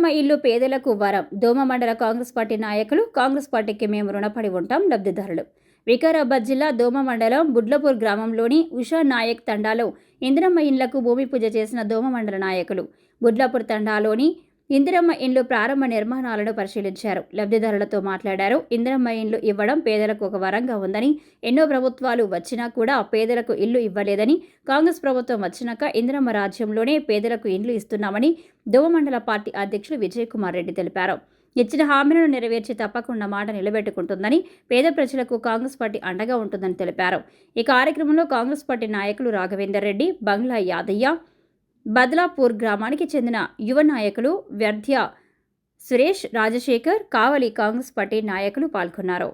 ఇందిరమ్మ ఇల్లు పేదలకు వరం. దోమ మండల కాంగ్రెస్ పార్టీ నాయకులు కాంగ్రెస్ పార్టీకి మేము రుణపడి ఉంటాం లబ్ధిదారులు. వికారాబాద్ జిల్లా దోమ మండలం బుడ్లపూర్ గ్రామంలోని ఉషా నాయక్ తండాలో ఇందిరమ్మ ఇండ్లకు భూమి పూజ చేసిన దోమ మండల నాయకులు. బుడ్లాపూర్ తండాలోని ఇందిరమ్మ ఇండ్లు ప్రారంభ నిర్మాణాలను పరిశీలించారు. లబ్ధిదారులతో మాట్లాడారు. ఇందిరమ్మ ఇండ్లు ఇవ్వడం పేదలకు ఒక వరంగా ఉందని ఎన్నో ప్రభుత్వాలు వచ్చినా కూడా పేదలకు ఇల్లు ఇవ్వలేదని కాంగ్రెస్ ప్రభుత్వం వచ్చినాక ఇందిరమ్మ రాజ్యంలోనే పేదలకు ఇండ్లు ఇస్తున్నామని మండల పార్టీ అధ్యక్షులు విజయ్ కుమార్ రెడ్డి తెలిపారు. ఇచ్చిన హామీలను నెరవేర్చి తప్పకుండా మాట నిలబెట్టుకుంటుందని పేద ప్రజలకు కాంగ్రెస్ పార్టీ అండగా ఉంటుందని తెలిపారు. ఈ కార్యక్రమంలో కాంగ్రెస్ పార్టీ నాయకులు రాఘవేందర్ రెడ్డి బంగ్లా యాదయ్య బద్లాపూర్ గ్రామానికి చెందిన యువ నాయకులు వ్యర్థ్య సురేష్ రాజశేఖర్ కావలి కాంగ్రెస్ పార్టీ నాయకులు పాల్గొన్నారు.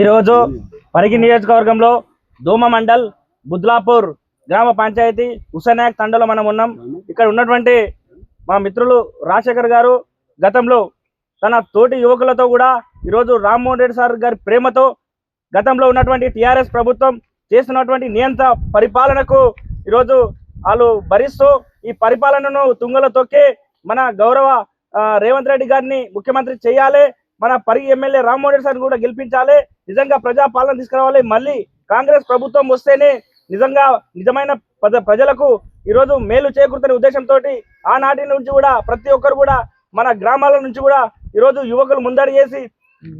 ఈరోజు పరిగి నియోజకవర్గంలో దోమ మండల్ బుద్లాపూర్ గ్రామ పంచాయతీ హుసనాయక్ తండలో మనం ఉన్నాం. ఇక్కడ ఉన్నటువంటి మా మిత్రులు రాజశేఖర్ గారు గతంలో తన తోటి యువకులతో కూడా ఈరోజు రామ్మోహన్ రెడ్డి సార్ గారి ప్రేమతో గతంలో ఉన్నటువంటి టిఆర్ఎస్ ప్రభుత్వం చేస్తున్నటువంటి నియంత్ర పరిపాలనకు ఈరోజు వాళ్ళు భరిస్తూ ఈ పరిపాలనను తుంగలో తొక్కి మన గౌరవ రేవంత్ రెడ్డి గారిని ముఖ్యమంత్రి చేయాలి. మన పరి ఎమ్మెల్యే రామ్మోహన్ రెడ్డి సార్ని కూడా గెలిపించాలి. నిజంగా ప్రజా పాలన తీసుకురావాలి. మళ్ళీ కాంగ్రెస్ ప్రభుత్వం వస్తేనే నిజంగా నిజమైన ప్రజ- ప్రజలకు ఈరోజు మేలు చేకూరుతున్న ఉద్దేశంతో ఆనాటి నుంచి కూడా ప్రతి ఒక్కరు కూడా మన గ్రామాల నుంచి కూడా ఈరోజు యువకులు ముందడి చేసి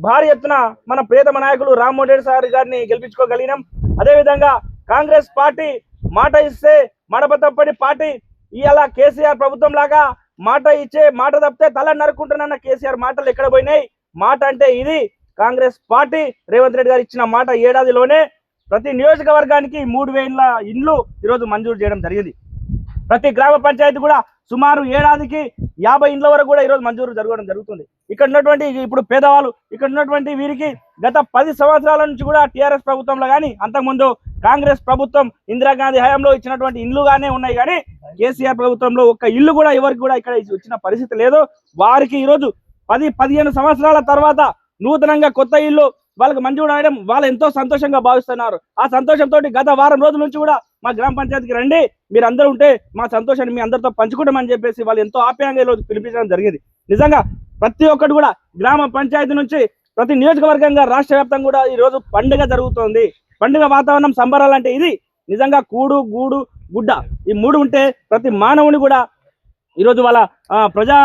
భారీ ఎత్తున మన ప్రియతమ నాయకులు రామ్మోహన్ సార్ గారిని గెలిపించుకోగలిగినాం. అదేవిధంగా కాంగ్రెస్ పార్టీ మాట ఇస్తే మడపతప్పని పార్టీ ఇలా కేసీఆర్ ప్రభుత్వం లాగా మాట ఇచ్చే మాట తప్పితే తల నరుకుంటున్న కేసీఆర్ మాటలు ఎక్కడ పోయినాయి? మాట అంటే ఇది. కాంగ్రెస్ పార్టీ రేవంత్ రెడ్డి గారు ఇచ్చిన మాట ఏడాదిలోనే ప్రతి నియోజకవర్గానికి మూడు వేల ఇండ్లు ఈరోజు మంజూరు చేయడం జరిగింది. ప్రతి గ్రామ పంచాయతీ కూడా సుమారు ఏడాదికి యాభై ఇండ్ల వరకు కూడా ఈరోజు మంజూరు జరగడం జరుగుతుంది. ఇక్కడ ఉన్నటువంటి ఇప్పుడు పేదవాళ్ళు ఇక్కడ ఉన్నటువంటి వీరికి గత పది సంవత్సరాల నుంచి కూడా టీఆర్ఎస్ ప్రభుత్వంలో కానీ అంతకుముందు కాంగ్రెస్ ప్రభుత్వం ఇందిరాగాంధీ హయాంలో ఇచ్చినటువంటి ఇండ్లుగానే ఉన్నాయి కానీ కేసీఆర్ ప్రభుత్వంలో ఒక్క ఇల్లు కూడా ఎవరికి కూడా ఇక్కడ వచ్చిన పరిస్థితి లేదు. వారికి ఈరోజు పది పదిహేను సంవత్సరాల తర్వాత నూతనంగా కొత్త ఇల్లు వాళ్ళకి మంజూరు అవడం వాళ్ళు ఎంతో సంతోషంగా భావిస్తున్నారు. ఆ సంతోషంతో గత వారం రోజుల నుంచి కూడా మా గ్రామ పంచాయతీకి రండి మీరు అందరూ ఉంటే మా సంతోషాన్ని మీ అందరితో పంచుకుంటామని చెప్పేసి వాళ్ళు ఎంతో ఆప్యాయంగా ఈరోజు పిలిపించడం జరిగింది. నిజంగా ప్రతి ఒక్కటి కూడా గ్రామ పంచాయతీ నుంచి ప్రతి నియోజకవర్గంగా రాష్ట్ర వ్యాప్తంగా కూడా ఈ రోజు పండుగ జరుగుతోంది. పండుగ వాతావరణం సంబరాలు అంటే ఇది నిజంగా కూడు గూడు గుడ్డ. ఈ మూడు ఉంటే ప్రతి మానవుని కూడా ఈరోజు వాళ్ళ ఆ, ప్రజా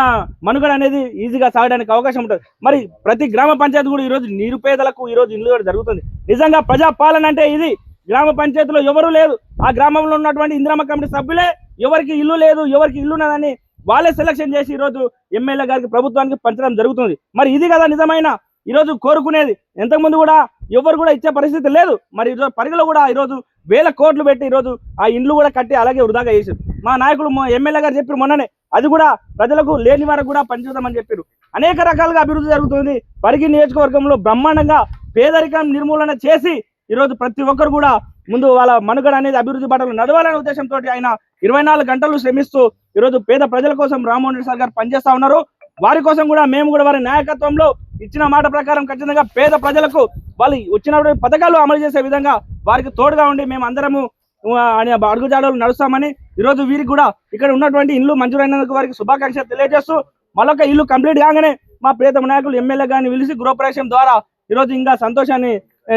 మనుగడ అనేది ఈజీగా సాగడానికి అవకాశం ఉంటుంది. మరి ప్రతి గ్రామ పంచాయతీ కూడా ఈరోజు నిరుపేదలకు ఈరోజు ఇల్లు కూడా జరుగుతుంది. నిజంగా ప్రజా పాలన అంటే ఇది. గ్రామ పంచాయతీలో ఎవరు లేదు ఆ గ్రామంలో ఉన్నటువంటి ఇందిరామ కమిటీ సభ్యులే ఎవరికి ఇల్లు లేదు ఎవరికి ఇల్లు ఉన్నదని వాళ్ళే సెలక్షన్ చేసి ఈరోజు ఎమ్మెల్యే గారికి ప్రభుత్వానికి పంచడం జరుగుతుంది. మరి ఇది కదా నిజమైన ఈరోజు కోరుకునేది. ఎంతకుముందు కూడా ఎవరు కూడా ఇచ్చే పరిస్థితి లేదు. మరి ఈరోజు పరిగలో కూడా ఈరోజు వేల కోట్లు పెట్టి ఈరోజు ఆ ఇండ్లు కూడా కట్టి అలాగే వృధాగా చేశారు మా నాయకులు మా ఎమ్మెల్యే గారు చెప్పారు మొన్ననే అది కూడా ప్రజలకు లేని వారికి కూడా పనిచేద్దామని చెప్పారు. అనేక రకాలుగా అభివృద్ధి జరుగుతుంది. పరిగి నియోజకవర్గంలో బ్రహ్మాండంగా పేదరికం నిర్మూలన చేసి ఈరోజు ప్రతి ఒక్కరు కూడా ముందు వాళ్ళ మనుగడ అనేది అభివృద్ధి బాటలు నడవాలనే ఉద్దేశంతో ఆయన ఇరవై నాలుగు గంటలు శ్రమిస్తూ ఈరోజు పేద ప్రజల కోసం రామ్మోహన్ రెడ్డి సార్ గారు పనిచేస్తా ఉన్నారు. వారి కోసం కూడా మేము కూడా వారి నాయకత్వంలో ఇచ్చిన మాట ప్రకారం ఖచ్చితంగా పేద ప్రజలకు వాళ్ళు వచ్చినటువంటి పథకాలు అమలు చేసే విధంగా వారికి తోడుగా ఉండి మేము అందరము ఆ, అని అడుగుజాడలు నడుస్తామని ఈరోజు వీరికి కూడా ఇక్కడ ఉన్నటువంటి ఇల్లు మంజూరైనందుకు వారికి శుభాకాంక్షలు తెలియజేస్తూ మరొక ఇల్లు కంప్లీట్ కాగానే మా ప్రియతమ నాయకులు ఎమ్మెల్యే గారిని పిలిచి గృహప్రవేశం ద్వారా ఈరోజు ఇంకా సంతోషాన్ని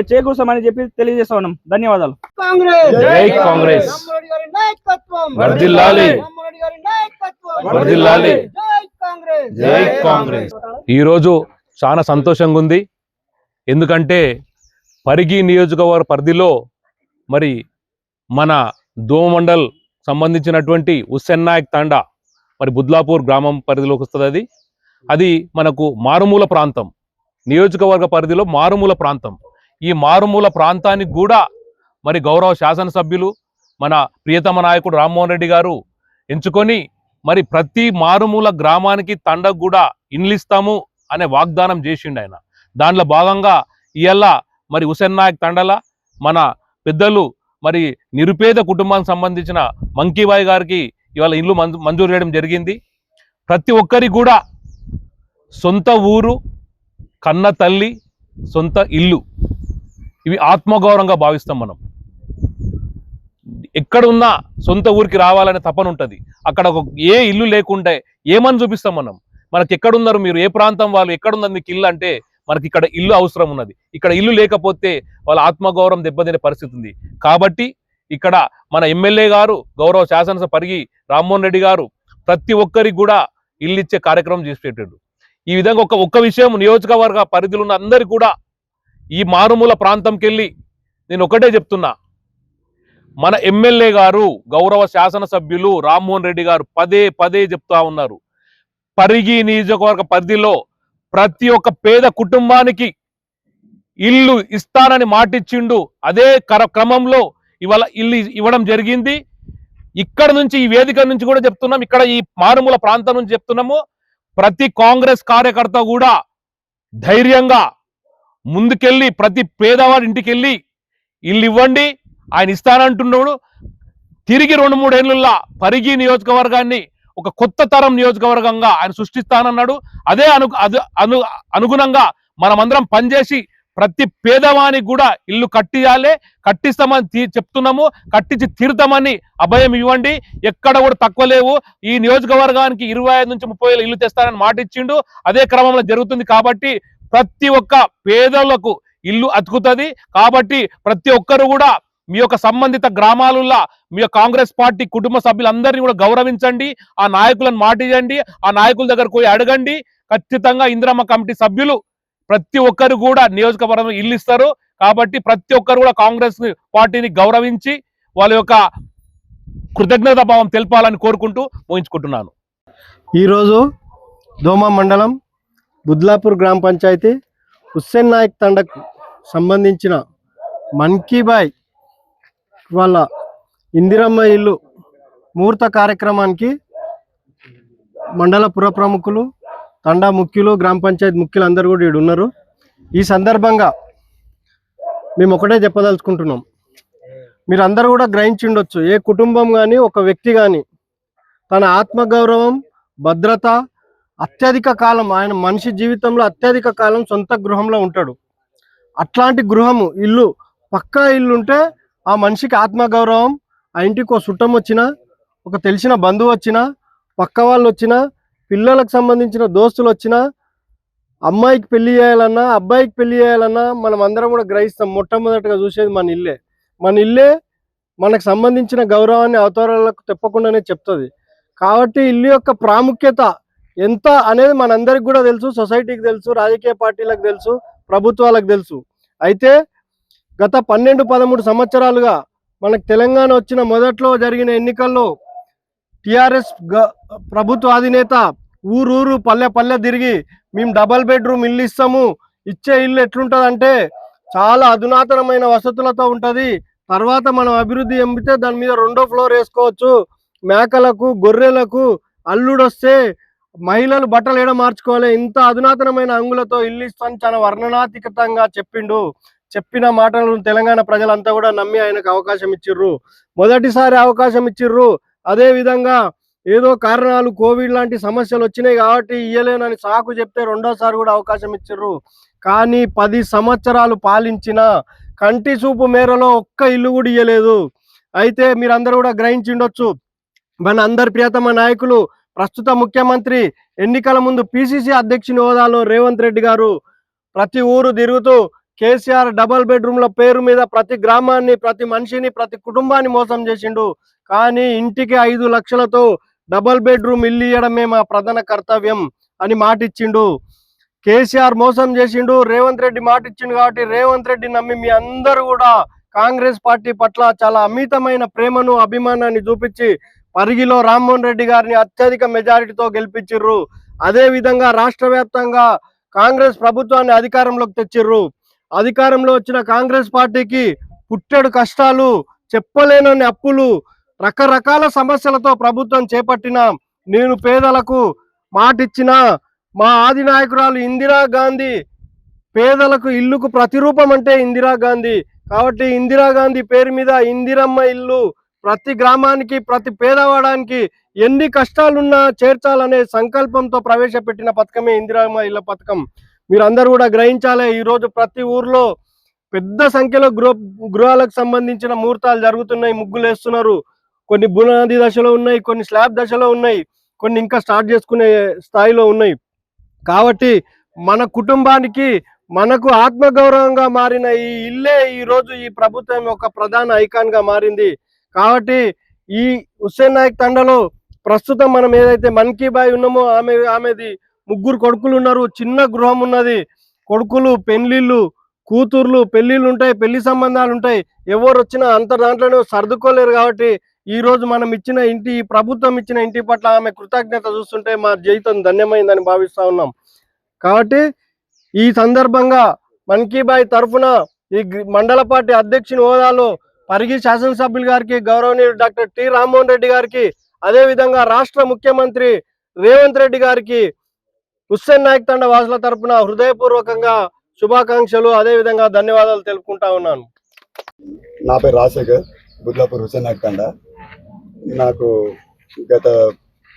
చేకూర్చామని చెప్పి తెలియజేస్తా ఉన్నాం. ధన్యవాదాలు. కాంగ్రెస్! జై కాంగ్రెస్! చాలా సంతోషంగా ఉంది ఎందుకంటే పరిగి నియోజకవర్గ పరిధిలో మరి మన దోమండల్ సంబంధించినటువంటి హుస్సేన్ నాయక్ తండా మరి బుద్లాపూర్ గ్రామం పరిధిలోకి వస్తుంది అది. అది మనకు మారుమూల ప్రాంతం. నియోజకవర్గ పరిధిలో మారుమూల ప్రాంతం. ఈ మారుమూల ప్రాంతానికి కూడా మరి గౌరవ శాసనసభ్యులు మన ప్రియతమ నాయకుడు రామ్మోహన్ రెడ్డి గారు ఎంచుకొని మరి ప్రతి మారుమూల గ్రామానికి తండకు కూడా ఇండ్లిస్తాము అనే వాగ్దానం చేసిండు ఆయన. దాంట్లో భాగంగా ఇవాళ మరి హుసేన్ నాయక్ తండల మన పెద్దలు మరి నిరుపేద కుటుంబానికి సంబంధించిన మంకీబాయ్ గారికి ఇవాళ ఇల్లు మంజూరు చేయడం జరిగింది. ప్రతి ఒక్కరికి కూడా సొంత ఊరు కన్న తల్లి సొంత ఇల్లు. ఇవి ఆత్మగౌరవంగా భావిస్తాం మనం. ఎక్కడున్నా సొంత ఊరికి రావాలనే తపన ఉంటుంది. అక్కడ ఒక ఏ ఇల్లు లేకుంటే ఏమని చూపిస్తాం మనం? మనకి ఎక్కడున్నారు మీరు? ఏ ప్రాంతం వాళ్ళు? ఎక్కడున్నది మీకు ఇల్లు అంటే మనకి ఇక్కడ ఇల్లు అవసరం ఉన్నది ఇక్కడ ఇల్లు లేకపోతే వాళ్ళ ఆత్మగౌరవం దెబ్బతినే పరిస్థితి ఉంది. కాబట్టి ఇక్కడ మన ఎమ్మెల్యే గారు గౌరవ శాసనసభ పరిగి రామ్మోహన్ రెడ్డి గారు ప్రతి ఒక్కరికి కూడా ఇల్లు ఇచ్చే కార్యక్రమం చేసి ఈ విధంగా ఒక ఒక్క విషయం నియోజకవర్గ పరిధిలో ఉన్న అందరికి కూడా ఈ మారుమూల ప్రాంతంకి వెళ్ళి నేను ఒకటే చెప్తున్నా. మన ఎమ్మెల్యే గారు గౌరవ శాసనసభ్యులు రామ్మోహన్ రెడ్డి గారు పదే పదే చెప్తా ఉన్నారు. పరిగి నియోజకవర్గ పరిధిలో ప్రతి ఒక్క పేద కుటుంబానికి ఇల్లు ఇస్తానని మాటిచ్చిండు. అదే కర- క్రమంలో ఇవాళ ఇల్లు ఇవ్వడం జరిగింది. ఇక్కడ నుంచి ఈ వేదిక నుంచి కూడా చెప్తున్నాం. ఇక్కడ ఈ మారుమూల ప్రాంతం నుంచి చెప్తున్నాము. ప్రతి కాంగ్రెస్ కార్యకర్త కూడా ధైర్యంగా ముందుకెళ్ళి ప్రతి పేదవాడి ఇంటికి వెళ్ళి ఇల్లు ఇవ్వండి. ఆయన ఇస్తానంటున్నాడు. తిరిగి రెండు మూడేళ్ళలో పరిగి నియోజకవర్గాన్ని ఒక కొత్త తరం నియోజకవర్గంగా ఆయన సృష్టిస్తానన్నాడు. అదే అను అదు- అను అనుగుణంగా మనమందరం పనిచేసి ప్రతి పేదవానికి కూడా ఇల్లు కట్టియాలే కట్టిస్తామని తీ- చెప్తున్నాము. కట్టించి తీరుతామని అభయం ఇవ్వండి. ఎక్కడ కూడా తక్కువ లేవు. ఈ నియోజకవర్గానికి ఇరవై ఐదు నుంచి ముప్పై వేలు ఇల్లు తెస్తానని మాట ఇచ్చిండు. అదే క్రమంలో జరుగుతుంది కాబట్టి ప్రతి ఒక్క పేదలకు ఇల్లు అతుకుతుంది. కాబట్టి ప్రతి ఒక్కరు కూడా మీ యొక్క సంబంధిత గ్రామాలలో మీ యొక్క కాంగ్రెస్ పార్టీ కుటుంబ సభ్యులందరినీ కూడా గౌరవించండి ఆ నాయకులను మాటియండి ఆ నాయకుల దగ్గరకు పోయి అడగండి. ఖచ్చితంగా ఇందిరమ్మ కమిటీ సభ్యులు ప్రతి ఒక్కరు కూడా నియోజకవర్గం ఇల్లు ఇస్తారు. కాబట్టి ప్రతి ఒక్కరు కూడా కాంగ్రెస్ పార్టీని గౌరవించి వాళ్ళ యొక్క కృతజ్ఞతా భావం తెలపాలని కోరుకుంటూ ముగించుకుంటున్నాను. ఈరోజు దోమ మండలం బుద్లాపూర్ గ్రామ పంచాయతీ హుస్సేన్ నాయక్ తండకు సంబంధించిన మన్ కీ బాయ్ వాళ్ళ ఇందిరమ్మ ఇల్లు ముహూర్త కార్యక్రమానికి మండల పుర ప్రముఖులు తండా ముఖ్యులు గ్రామ పంచాయతీ ముఖ్యులు అందరూ కూడా ఇక్కడ ఉన్నారు. ఈ సందర్భంగా మేము ఒకటే చెప్పదలుచుకుంటున్నాం. మీరు అందరూ కూడా గ్రహించి ఉండొచ్చు ఏ కుటుంబం కానీ ఒక వ్యక్తి కానీ తన ఆత్మగౌరవం భద్రత అత్యధిక కాలం ఆయన మనిషి జీవితంలో అత్యధిక కాలం సొంత గృహంలో ఉంటాడు. అట్లాంటి గృహము ఇల్లు పక్కా ఇల్లు ఉంటే ఆ మనిషికి ఆత్మగౌరవం ఆ ఇంటికి ఒక చుట్టం వచ్చినా ఒక తెలిసిన బంధువు వచ్చినా పక్క వాళ్ళు వచ్చినా పిల్లలకు సంబంధించిన దోస్తులు వచ్చినా అమ్మాయికి పెళ్ళి చేయాలన్నా అబ్బాయికి పెళ్ళి చేయాలన్నా మనం అందరం కూడా గ్రహిస్తాం. మొట్టమొదటిగా చూసేది మన ఇల్లే. మన ఇల్లే మనకు సంబంధించిన గౌరవాన్ని అవతారాలకు తెప్పకుండానే చెప్తుంది. కాబట్టి ఇల్లు యొక్క ప్రాముఖ్యత ఎంత అనేది మనందరికి కూడా తెలుసు సొసైటీకి తెలుసు రాజకీయ పార్టీలకు తెలుసు ప్రభుత్వాలకు తెలుసు. అయితే గత పన్నెండు పదమూడు సంవత్సరాలుగా మనకు తెలంగాణ వచ్చిన మొదట్లో జరిగిన ఎన్నికల్లో టిఆర్ఎస్ ప్రభుత్వ అధినేత ఊరూరు పల్లె పల్లె తిరిగి మేము డబల్ బెడ్రూమ్ ఇల్లు ఇస్తాము ఇచ్చే ఇల్లు ఎట్లుంటదంటే చాలా అధునాతనమైన వసతులతో ఉంటది. తర్వాత మనం అభివృద్ధి ఎంపితే దాని మీద రెండో ఫ్లోర్ వేసుకోవచ్చు. మేకలకు గొర్రెలకు అల్లుడు వస్తే మహిళలు బట్టలు ఏడ మార్చుకోవాలి? ఇంత అధునాతనమైన అంగులతో ఇల్లు ఇస్తాను చాలా వర్ణనాతికతంగా చెప్పిండు. చెప్పిన మాటలను తెలంగాణ ప్రజలంతా కూడా నమ్మి ఆయనకు అవకాశం ఇచ్చిర్రు. మొదటిసారి అవకాశం ఇచ్చిర్రు. అదే విధంగా ఏదో కారణాలు కోవిడ్ లాంటి సమస్యలు వచ్చినాయి కాబట్టి ఇయ్యలేనని సాకు చెప్తే రెండోసారి కూడా అవకాశం ఇచ్చిర్రు. కానీ పది సంవత్సరాలు పాలించిన కంటి చూపు మేరలో ఒక్క ఇల్లు కూడా ఇయ్యలేదు. అయితే మీరందరూ కూడా గ్రహించిండొచ్చు. మన అందరి ప్రియతమ నాయకులు ప్రస్తుత ముఖ్యమంత్రి ఎన్నికల ముందు పిసిసి అధ్యక్షుని హోదాలో రేవంత్ రెడ్డి గారు ప్రతి ఊరు తిరుగుతూ కేసీఆర్ డబల్ బెడ్రూమ్ల పేరు మీద ప్రతి గ్రామాన్ని ప్రతి మనిషిని ప్రతి కుటుంబాన్ని మోసం చేసిండు. కానీ ఇంటికి ఐదు లక్షలతో డబల్ బెడ్రూమ్ ఇల్లు ఇవ్వడమే మా ప్రధాన కర్తవ్యం అని మాటిచ్చిండు. కేసీఆర్ మోసం చేసిండు. రేవంత్ రెడ్డి మాటిచ్చిండు కాబట్టి రేవంత్ రెడ్డి నమ్మి మీ అందరూ కూడా కాంగ్రెస్ పార్టీ పట్ల చాలా అమితమైన ప్రేమను అభిమానాన్ని చూపించి పరిగిలో రామ్మోహన్ రెడ్డి గారిని అత్యధిక మెజారిటీతో గెలిపించిర్రు. అదే విధంగా రాష్ట్ర వ్యాప్తంగా కాంగ్రెస్ ప్రభుత్వాన్ని అధికారంలోకి తెచ్చిర్రు. అధికారంలో వచ్చిన కాంగ్రెస్ పార్టీకి పుట్టెడు కష్టాలు చెప్పలేనని అప్పులు రకరకాల సమస్యలతో ప్రభుత్వం చేపట్టిన నేను పేదలకు మాటిచ్చిన మా ఆది నాయకురాలు ఇందిరా గాంధీ పేదలకు ఇల్లుకు ప్రతిరూపం అంటే ఇందిరా గాంధీ. కాబట్టి ఇందిరాగాంధీ పేరు మీద ఇందిరమ్మ ఇల్లు ప్రతి గ్రామానికి ప్రతి పేదవాడానికి ఎన్ని కష్టాలున్నా చేర్చాలనే సంకల్పంతో ప్రవేశపెట్టిన పథకమే ఇందిరామ్మ ఇళ్ళ పథకం. మీరందరూ కూడా గ్రహించాలి ఈ రోజు ప్రతి ఊర్లో పెద్ద సంఖ్యలో గృహ గృహాలకు సంబంధించిన ముహూర్తాలు జరుగుతున్నాయి ముగ్గులు వేస్తున్నారు. కొన్ని బునాది దశలో ఉన్నాయి కొన్ని స్లాబ్ దశలో ఉన్నాయి కొన్ని ఇంకా స్టార్ట్ చేసుకునే స్థాయిలో ఉన్నాయి. కాబట్టి మన కుటుంబానికి మనకు ఆత్మగౌరవంగా మారిన ఈ ఇల్లే ఈ రోజు ఈ ప్రభుత్వం యొక్క ప్రధాన ఐకాన్గా మారింది. కాబట్టి ఈ హుస్సేన్ నాయక్ తండలో ప్రస్తుతం మనం ఏదైతే మన్ కీ బాయ్ ఉన్నామో ఆమె ఆమెది ముగ్గురు కొడుకులు ఉన్నారు. చిన్న గృహం ఉన్నది. కొడుకులు పెళ్ళిళ్ళు కూతుర్లు పెళ్ళిళ్ళు ఉంటాయి పెళ్ళి సంబంధాలు ఉంటాయి. ఎవరు వచ్చినా అంత దాంట్లోనే సర్దుకోలేరు కాబట్టి ఈ రోజు మనం ఇచ్చిన ఇంటి ప్రభుత్వం ఇచ్చిన ఇంటి పట్ల ఆమె కృతజ్ఞత చూస్తుంటే మా జీవితం ధన్యమైందని భావిస్తా ఉన్నాం. కాబట్టి ఈ సందర్భంగా మన్ కీ బాయ్ తరఫున ఈ మండల పార్టీ అధ్యక్షుని హోదాలో పరిగి శాసనసభ్యులు గారికి గౌరవనీయుడు డాక్టర్ టి రామ్మోహన్ రెడ్డి గారికి అదే విధంగా రాష్ట్ర ముఖ్యమంత్రి రేవంత్ రెడ్డి గారికి హుస్సేన్ నాయక్ తండ వాసుల తరపున హృదయపూర్వకంగా శుభాకాంక్షలు. అదే విధంగా ధన్యవాదాలు తెలుపుకుంటా ఉన్నాను. నా పేరు రాజశేఖర్ బుద్లాపూర్ హుసేన్ నాయకండ నాకు గత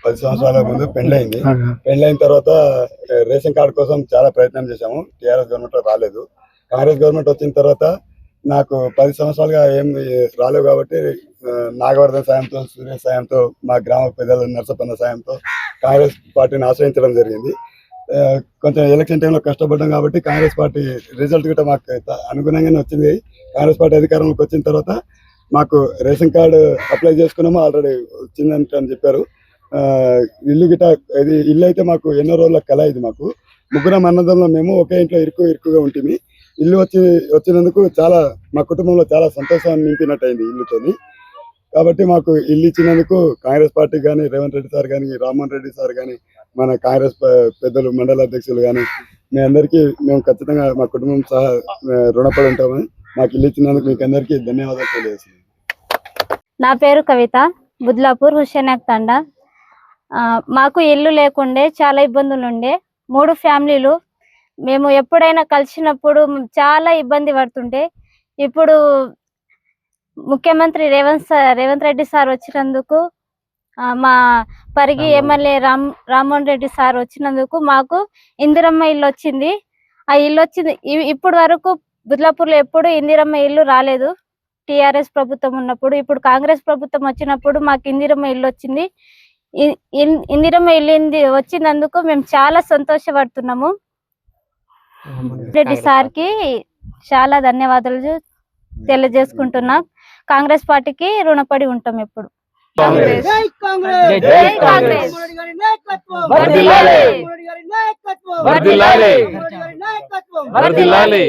పది సంవత్సరాల ముందు పెళ్ళైంది పెళ్ళైన తర్వాత రేషన్ కార్డు కోసం చాలా ప్రయత్నం చేశాము. టీఆర్ఎస్ గవర్నమెంట్ రాలేదు. కాంగ్రెస్ గవర్నమెంట్ వచ్చిన తర్వాత నాకు పది సంవత్సరాలుగా ఏం రాలేవు కాబట్టి నాగవర్ధన్ సాయంతో సూర్య సాయంతో మా గ్రామ పెద్దల నరసపన్న సాయంతో కాంగ్రెస్ పార్టీని ఆశ్రయించడం జరిగింది. కొంచెం ఎలక్షన్ టైంలో కష్టపడ్డాం కాబట్టి కాంగ్రెస్ పార్టీ రిజల్ట్ కూడా మాకు అనుగుణంగానే వచ్చింది. కాంగ్రెస్ పార్టీ అధికారంలోకి వచ్చిన తర్వాత మాకు రేషన్ కార్డు అప్లై చేసుకున్నాము. ఆల్రెడీ వచ్చిందంట అని చెప్పారు. ఇల్లు గిట ఇది ఇల్లు అయితే మాకు ఎన్నో రోజుల కళ ఇది మాకు. ముగ్గురం అన్నదంలో మేము ఒకే ఇంట్లో ఇరుకు ఇరుకుగా ఉంటుంది ఇల్లు వచ్చి వచ్చినందుకు చాలా మా కుటుంబంలో చాలా సంతోషాన్ని నింపినట్టు అయింది ఇల్లుతోని. కాబట్టి మాకు ఇల్లు ఇచ్చినందుకు కాంగ్రెస్ పార్టీ కానీ రేవంత్ రెడ్డి సార్ కానీ రామ్మోహన్ రెడ్డి సార్ కానీ మన కాంగ్రెస్ పెద్దలు మండల అధ్యక్షులు కానీ మీ అందరికీ మేము ఖచ్చితంగా మా కుటుంబం సహా రుణపడి ఉంటామని మాకు ఇల్లు ఇచ్చినందుకు మీకు అందరికీ ధన్యవాదాలు తెలియజేస్తున్నాను నా పేరు కవిత బుద్లాపూర్ హుషేనాక్ తండా. మాకు ఇల్లు లేకుండే చాలా ఇబ్బందులు ఉండే. మూడు ఫ్యామిలీలు. మేము ఎప్పుడైనా కలిసినప్పుడు చాలా ఇబ్బంది పడుతుండే. ఇప్పుడు ముఖ్యమంత్రి రేవంత్ రేవంత్ రెడ్డి సార్ వచ్చినందుకు మా పరిగి ఎమ్మెల్యే రామ్ రామ్మోహన్ రెడ్డి సార్ వచ్చినందుకు మాకు ఇందిరమ్మ ఇల్లు వచ్చింది. ఆ ఇల్లు వచ్చింది. ఇప్పుడు వరకు బుద్లాపూర్లో ఎప్పుడు ఇందిరమ్మ ఇల్లు రాలేదు. టిఆర్ఎస్ ప్రభుత్వం ఉన్నప్పుడు ఇప్పుడు కాంగ్రెస్ ప్రభుత్వం వచ్చినప్పుడు మాకు ఇందిరమ్మ ఇల్లు వచ్చింది. ఇందిరమ్మ ఇల్లు వచ్చినందుకు మేము చాలా సంతోషపడుతున్నాము. రెడ్డి సార్కి చాలా ధన్యవాదాలు. తెలియజేసుకుంటున్నా. కాంగ్రెస్ పార్టీకి రుణపడి ఉంటాం ఎప్పుడు. కాంగ్రెస్. జై కాంగ్రెస్ జై కాంగ్రెస్. మోడీ